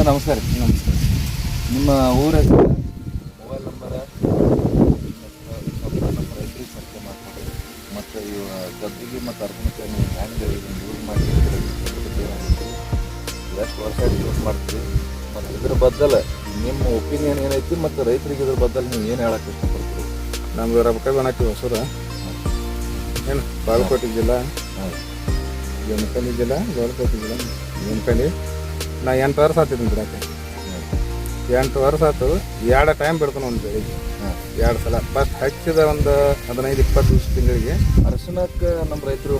Sir ನಮಸ್ಕಾರ ನಮಸ್ಕಾರ. ನಿಮ್ಮ ಊರ ಹೆಸರು? ಮೊಬೈಲ್ ನಂಬರ ರೈತರಿಗೆ ಪರಿಚಯ ಮಾಡ್ಕೊಡಿ ಮತ್ತು ಇವ ಗದ್ದಿಗೆ ಮತ್ತು ಅರ್ಧಕ್ಕೆ ನೀವು ಹ್ಯಾಂಗೆ ಇದನ್ನು ಯೂಸ್ ಮಾಡಿ ಎಷ್ಟು ವರ್ಷ ಯೂಸ್ ಮಾಡ್ತೀರಿ? ಮತ್ತು ಇದ್ರ ಬದ್ದಲ ನಿಮ್ಮ ಒಪಿನಿಯನ್ ಏನೈತಿ ಮತ್ತು ರೈತರಿಗೆ ಇದ್ರ ಬದ್ದಲ್ ನೀವು ಏನು ಹೇಳಕ್ಕೆ ಇಷ್ಟಪಡ್ತೀರಿ? ನಮ್ಗೆ ರಬಕ ಬಣತಿ ಹೊಸೂರು ಏನು? ಬಾಗಲಕೋಟೆ ಜಿಲ್ಲಾ? ಹಾಂ ಜಮಖಂಡಿ ಜಿಲ್ಲಾ ಬಾಗಲಕೋಟೆ ಜಿಲ್ಲಾ ಜಮಖಂಡಿ ನಾ ಎಂಟು ವರ್ಷ ಆತಿದ್ದೀನಿ ಬಿಡಕ್ಕೆ. ಎಂಟು ವರ್ಷ ಆತು ಎರಡು ಟೈಮ್ ಬಿಡ್ತಾನೆ ಒಂದು ಬೆಳಿಗ್ಗೆ. ಎರಡು ಸಲ. ಫಸ್ಟ್ ಹಚ್ಚಿದ ಒಂದು ಹದಿನೈದು ಇಪ್ಪತ್ತು ದಿವಸ ತಿಂಗಳಿಗೆ. ಅರಿಶಿನಕ್ಕೆ ನಮ್ಮ ರೈತರು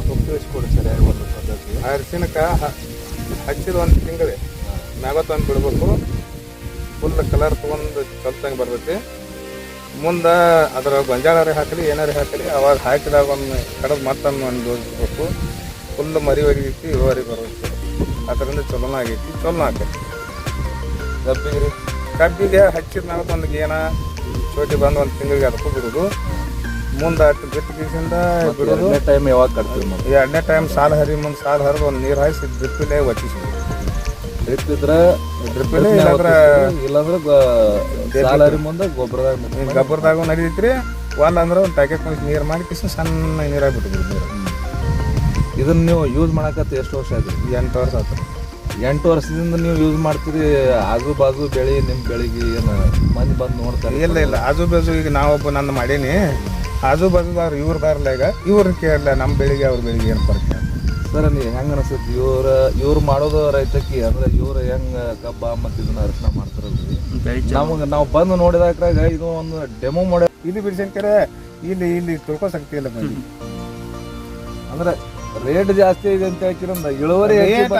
ಕೊಡಿ ಸರ್ ಒಂದು ಪದ್ಧತಿ. ಅರಿಶಿಣಕ್ಕೆ ಹ- ಹಚ್ಚಿದ ಒಂದು ತಿಂಗಳು ಮ್ಯಾಗತ್ತೊಂದು ಬಿಡ್ಬೇಕು. ಫುಲ್ ಕಲರ್ ತೊಗೊಂಡು ಕಲ್ತಂಗೆ ಬರ್ತೈತಿ ಮುಂದೆ ಅದರ ಗೊಂಜಾಳಾರೇ ಹಾಕಲಿ ಏನಾರೇ ಹಾಕಲಿ ಅವಾಗ ಹಾಕಿದಾಗ ಒಂದು ಕಡದು ಮತ್ತೊಂದು ಒಂದು ಜೋಡಿಸ್ಬೇಕು ಫುಲ್ ಮರಿ ಒಗಿತಿ ಇಳುವರಿ ಬರುತ್ತೆ ಅದರಿಂದ ಚಲೋನ ಆಗೈತಿ ಚಲೋನ ಆಗ್ತೈತಿ ಕಬ್ಬಿಗೆ ರೀ ಕಬ್ಬಿಗೆ ಹಚ್ಚಿದ ಮ್ಯಾಗ ಒಂದು ಗೇನ ಚೋಟಿ ಬಂದು ಒಂದು ತಿಂಗಳಿಗೆ ಅದಕ್ಕೂ ಬಿಡೋದು. ಮುಂದೆ ಅಷ್ಟು ಬಿಟ್ಟು ಬೀಸಿಂದ ಬಿಡೋದು. ಟೈಮ್ ಯಾವಾಗ ಕಟ್ತೀವಿ ಎರಡನೇ ಟೈಮ್ ಸಾಲ ಹರಿ ಮುಂದೆ ಸಾಲ ಹರಿದು ಒಂದು ನೀರು ಹಾಯಿಸಿ ಡ್ರಿಪ್ಪಿಲೆ ವಚಿಸಿ ಡ್ರಿಪ್ ಇದ್ರೆ ಡ್ರಿಪ್ಪಿಲೆ ಇಲ್ಲಾಂದ್ರೆ ಇಲ್ಲಾಂದ್ರೆ ಹರಿ ಮುಂದೆ ಗೊಬ್ಬರದಾಗ ಗೊಬ್ಬರದಾಗ ನಡೀತೈತ್ರಿ. ಒಲ್ಲ ಅಂದ್ರೆ ಒಂದು ಪ್ಯಾಕೆಟ್ ನೀರು ಮಾಡಿ ಕಿಸ್ ಸಣ್ಣ ನೀರಾಗಿ ಬಿಟ್ಟಿದ್ರಿ ನೀರು ಇದನ್ನ ನೀವು ಯೂಸ್ ಮಾಡೋಕತ್ತು ಎಷ್ಟು ವರ್ಷ ಆಯ್ತು? ಎಂಟು ವರ್ಷ ಆಯ್ತು ಎಂಟು ವರ್ಷದಿಂದ ನೀವು ಯೂಸ್ ಮಾಡ್ತೀರಿ ಆಜು ಬಾಜು ಬೆಳಿ ನಿಮ್ಮ ಬೆಳಿಗ್ಗೆ ಏನು ಮಂದಿ ಬಂದು ನೋಡ್ತಾರೆ? ಇಲ್ಲ ಇಲ್ಲ. ಆಜು ಬಾಜು ಈಗ ನಾವೊಬ್ಬ ನನ್ನ ಮಾಡೀನಿ. ಆಜು ಬಾಜುದವ್ರು ಇವ್ರದಾರಲ್ಲ ಈಗ. ಇವ್ರನ್ನ ಕೇಳಲ್ಲ ನಮ್ಮ ಬೆಳಿಗ್ಗೆ ಅವ್ರ ಬೆಳಿಗ್ಗೆ ಏನು ಪರ್ಕ ಸರ್ ನೀವು ಹೆಂಗೆ ಅನಿಸುತ್ತೆ? ಇವ್ರ ಇವ್ರು ಮಾಡೋದು ರೈತಕ್ಕೆ ಅಂದ್ರೆ ಇವ್ರು ಹೆಂಗೆ ಕಬ್ಬ ಮತ್ತು ಇದನ್ನ ಅರ್ಶನ ಮಾಡ್ತಾರಲ್ರಿ? ನಮಗೆ ನಾವು ಬಂದು ನೋಡಿದಾಗ ಇದು ಒಂದು ಡೆಮೋ ಮಾಡಿ ಇಲ್ಲಿ ಬಿಡಿಸ್ಕರೆ ಇಲ್ಲಿ ಇಲ್ಲಿ ತುಳ್ಕೋ ಶಕ್ತಿ ಇಲ್ಲ ಮಂದಿ ಅಂದ್ರೆ ರೇಟ್ ಜಾಸ್ತಿ ಇದೆ ಅಂತ ಹೇಳ್ಕಿರಂದ ಇಳುವರಿ ರೇಟ್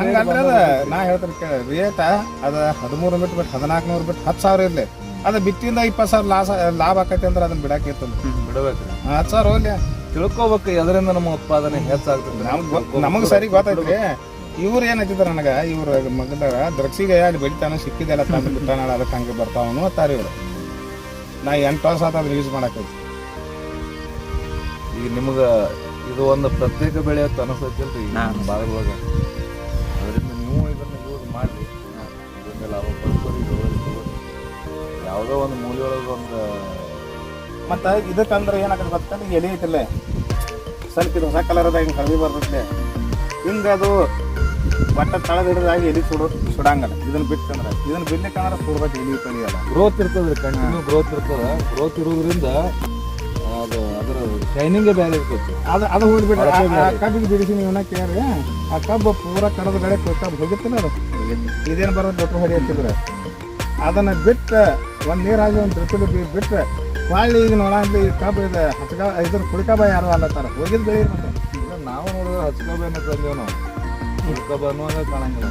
ಹಂಗಂದ್ರೆ ಅದ. ನಾ ಹೇಳ್ತೀನಿ ಕೇಳಿ ರೇಟ ಅದ ಹದಿಮೂರು ಬಿಟ್ಟು ಬಿಟ್ಟು ಹದಿನಾಲ್ಕು ನೂರು ಬಿಟ್ಟು ಹತ್ತು ಸಾವಿರ ಇರಲಿ. ಅದ ಬಿತ್ತಿಂದ ಇಪ್ಪತ್ತು ಸಾವಿರ ಲಾಸ್ ಲಾಭ ಆಕೈತಿ ಅಂದ್ರೆ ಅದನ್ನ ಬಿಡಕ್ಕೆ ಇರ್ತದೆ. ಬಿಡ್ಬೇಕ್ರಿ ಹತ್ತು ಸಾವಿರ ಹೋಗ್ಲಿ. ತಿಳ್ಕೊಬೇಕು ಎದರಿಂದ ನಮ್ಮ ಉತ್ಪಾದನೆ ಹೆಚ್ಚಾಗ್ತದೆ. ನಮಗೆ ಸರಿ ಗೊತ್ತೈತ್ರಿ. ಇವ್ರು ಏನ್ ನನಗೆ ನನಗ? ಇವ್ರ ಮಗದಾಗ ದ್ರಕ್ಷಿಗೆ ಅಲ್ಲಿ ಬೆಳಿತಾನ ಸಿಕ್ಕಿದೆಲ್ಲ ತಂದು ಬಿಟ್ಟಾನ ಅದಕ್ಕೆ ಹಂಗೆ ಬರ್ತಾವನು ಅತ್ತಾರ ಇವರು ನಾ ಎಂಟು ವರ್ಷ ಆತ ಯೂಸ್ ಮಾಡಕೈತಿ ಈಗ ನಿಮ್ಗ ಇದು ಒಂದು ಪ್ರತ್ಯೇಕ ಬೆಳೆ ಅಂತ ಅನಿಸ್ತೈತಿಲ್ರಿ ಬಾಗಲವಾಗ ಅದರಿಂದ ನೀವು ಇದನ್ನು ಯೂಸ್ ಮಾಡಿ ಇದರಿಂದ ಲಾಭ ಪಡ್ಕೊಳ್ಳಿ ಯಾವುದೋ ಒಂದು ಮೂಲೆಯೊಳಗೆ ಒಂದು ಮತ್ತು ಇದಕ್ಕಂದ್ರೆ ಏನಾಗತ್ತೆ ಗೊತ್ತಂದ್ರೆ ಎಲೆ ಐತಿಲ್ಲ. ಸ್ವಲ್ಪ ಇದು ಹೊಸ ಕಲರ್ದಾಗ ಹಿಂಗೆ ಹಳದಿ ಬರ್ತೈತಿ ಹಿಂಗೆ ಅದು ಒಟ್ಟ ತಳದ ಹಿಡಿದಾಗಿ ಎಲಿ ಸುಡು ಸುಡಂಗಲ್ಲ. ಇದನ್ನ ಬಿಟ್ಟಂದ್ರೆ ಇದನ್ನ ಬಿಡ್ಲಿಕ್ಕಂದ್ರೆ ಸುಡ್ಬೇಕು ಎಲಿ ಕಲಿಯಲ್ಲ ಗ್ರೋತ್ ಇರ್ತದ್ರಿ ಕಂಟಿನ್ಯೂ ಗ್ರೋತ್ ಇರ್ತದ. ಗ್ರೋತ್ ಇರೋದ್ರಿಂದ ಅದು ಅದರ ಶೈನಿಂಗೇ ಬೇರೆ ಇರ್ತೈತಿ ಅದು ಅದು ಹೋಗ್ಬಿಟ್ರೆ ಆ. ಕಬ್ಬಿಗೆ ಬಿಡಿಸಿ ನೀವು ಕೇಳಿ ಆ ಕಬ್ಬು ಪೂರ ಕಡದ ಬೆಳೆ ಕಬ್ಬು ಹೋಗಿತ್ತಿಲ್ಲ ಅದು. ಇದೇನು ಬರೋದು ದೊಡ್ಡ ಹೊಡಿ ಹಚ್ಚಿದ್ರೆ ಅದನ್ನ ಬಿಟ್ಟು ಒಂದು ನೀರಾಗಿ ಒಂದು ಡ್ರಿಪ್ಪಲ್ಲಿ ಬಿಟ್ಟರೆ ಬಾಳಿ ಈಗ ನೋಡಂಗ್ಲಿ ಈ ಕಬ್ಬು ಇದೆ ಹಚ್ಕ ಇದ್ರ ಕುಡಿಕಬ್ಬ ಯಾರು ಅಲ್ಲತ್ತಾರ ಹೋಗಿದ್ ಬೆಳೆ ಈಗ ನಾವು ನೋಡಿದ್ರೆ ಹಚ್ಕಬೇನ ತಂದೇವು ನಾವು ಕಾಣಂಗಿಲ್ಲ.